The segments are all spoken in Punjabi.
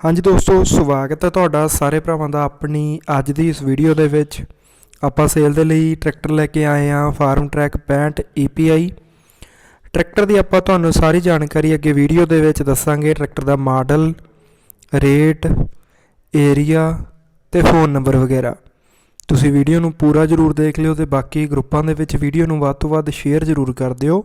ਹਾਂਜੀ ਦੋਸਤੋ, ਸਵਾਗਤ ਹੈ ਤੁਹਾਡਾ ਸਾਰੇ ਭਰਾਵਾਂ ਦਾ ਆਪਣੀ ਅੱਜ ਦੀ ਇਸ ਵੀਡੀਓ ਦੇ ਵਿੱਚ। ਆਪਾਂ ਸੇਲ ਦੇ ਲਈ ਟਰੈਕਟਰ ਲੈ ਕੇ ਆਏ ਹਾਂ ਫਾਰਮ ਟਰੈਕ 65 EPI ਟਰੈਕਟਰ ਦੀ ਆਪਾਂ ਤੁਹਾਨੂੰ ਸਾਰੀ ਜਾਣਕਾਰੀ ਅੱਗੇ ਵੀਡੀਓ ਦੇ ਵਿੱਚ ਦੱਸਾਂਗੇ। ਟਰੈਕਟਰ ਦਾ ਮਾਡਲ ਰੇਟ ਏਰੀਆ ਤੇ ਫੋਨ ਨੰਬਰ ਵਗੈਰਾ। ਤੁਸੀਂ ਵੀਡੀਓ ਨੂੰ ਪੂਰਾ ਜ਼ਰੂਰ ਦੇਖ ਲਿਓ ਤੇ ਬਾਕੀ ਗਰੁੱਪਾਂ ਦੇ ਵਿੱਚ ਵੀਡੀਓ ਨੂੰ ਵੱਧ ਤੋਂ ਵੱਧ ਸ਼ੇਅਰ ਜ਼ਰੂਰ ਕਰ ਦਿਓ।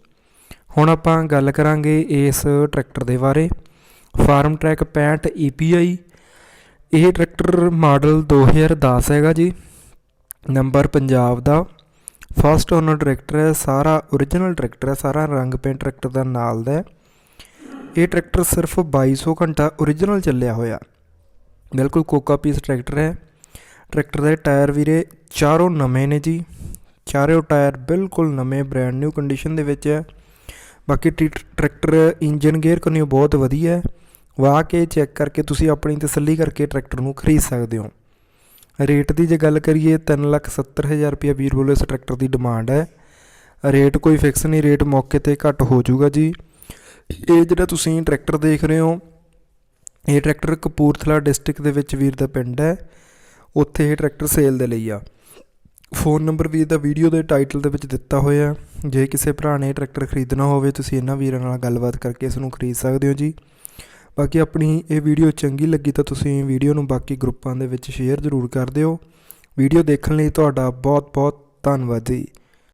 ਹੁਣ ਆਪਾਂ ਗੱਲ ਕਰਾਂਗੇ ਇਸ ਟਰੈਕਟਰ ਦੇ ਬਾਰੇ। ਫਾਰਮ ਟਰੈਕ 65 EPI ਇਹ ਟਰੈਕਟਰ ਮਾਡਲ 2010 ਹੈਗਾ ਜੀ। ਨੰਬਰ ਪੰਜਾਬ ਦਾ। ਫਸਟ ਓਨਰ ਟਰੈਕਟਰ ਹੈ, ਸਾਰਾ origignal ਟਰੈਕਟਰ ਹੈ, ਸਾਰਾ ਰੰਗ ਪੇਂਟ ਟਰੈਕਟਰ ਦਾ ਨਾਲ ਦਾ ਇਹ ਟਰੈਕਟਰ ਸਿਰਫ 2200 ਘੰਟਾ origignal ਚੱਲਿਆ ਹੋਇਆ। ਬਿਲਕੁਲ ਕੋਕਾ ਪੀਸ ਟਰੈਕਟਰ ਹੈ। ਟਰੈਕਟਰ ਦੇ ਟਾਇਰ ਵੀਰੇ ਚਾਰੋਂ ਨਵੇਂ ਨੇ ਜੀ। ਚਾਰੋਂ ਟਾਇਰ ਬਿਲਕੁਲ ਨਵੇਂ ਬ੍ਰੈਂਡ ਨਿਊ ਕੰਡੀਸ਼ਨ ਦੇ ਵਿੱਚ ਹੈ। ਬਾਕੀ ਟੀ- ਟਰੈਕਟਰ, ਇੰਜਨ ਗੇਅਰ ਕਰਨੀ ਬਹੁਤ ਵਧੀਆ ਹੈ। ਵਾਹ ਕੇ ਚੈੱਕ ਕਰਕੇ ਤੁਸੀਂ ਆਪਣੀ ਤਸੱਲੀ ਕਰਕੇ ਟਰੈਕਟਰ ਨੂੰ ਖਰੀਦ ਸਕਦੇ ਹੋ। ਰੇਟ ਦੀ ਜੇ ਗੱਲ ਕਰੀਏ 370000 ਰੁਪਏ ਵੀਰ ਵੱਲੋਂ ਇਸ ਟਰੈਕਟਰ ਦੀ ਡਿਮਾਂਡ ਹੈ। ਰੇਟ ਕੋਈ ਫਿਕਸ ਨਹੀਂ, ਰੇਟ ਮੌਕੇ ਤੇ ਘੱਟ ਹੋ ਜਾਊਗਾ ਜੀ। ਇਹ ਜਿਹੜਾ ਤੁਸੀਂ ਟਰੈਕਟਰ ਦੇਖ ਰਹੇ ਹੋ, ਇਹ ਟਰੈਕਟਰ ਕਪੂਰਥਲਾ ਡਿਸਟ੍ਰਿਕਟ ਦੇ ਵਿੱਚ ਵੀਰ ਦਾ ਪਿੰਡ ਹੈ। ਉੱਥੇ ਇਹ ਟਰੈਕਟਰ ਸੇਲ ਦੇ ਲਈ ਆ। ਫੋਨ ਨੰਬਰ ਵੀ ਇਹਦਾ ਵੀਡੀਓ ਦੇ ਟਾਈਟਲ ਦੇ ਵਿੱਚ ਦਿੱਤਾ ਹੋਇਆ ਜੇ ਕਿਸੇ ਭਰਾ ਨੇ ਟਰੈਕਟਰ ਖਰੀਦਣਾ ਹੋਵੇ, ਤੁਸੀਂ ਇਹਨਾਂ ਵੀਰਾਂ ਨਾਲ ਗੱਲਬਾਤ ਕਰਕੇ ਇਸ ਨੂੰ ਖਰੀਦ ਸਕਦੇ ਹੋ ਜੀ। ਬਾਕੀ ਆਪਣੀ ਇਹ ਵੀਡੀਓ ਚੰਗੀ ਲੱਗੀ ਤਾਂ ਤੁਸੀਂ ਵੀਡੀਓ ਨੂੰ ਬਾਕੀ ਗਰੁੱਪਾਂ ਦੇ ਵਿੱਚ ਸ਼ੇਅਰ ਜ਼ਰੂਰ ਕਰ ਦਿਓ। ਵੀਡੀਓ ਦੇਖਣ ਲਈ ਤੁਹਾਡਾ ਬਹੁਤ ਬਹੁਤ ਧੰਨਵਾਦ ਜੀ।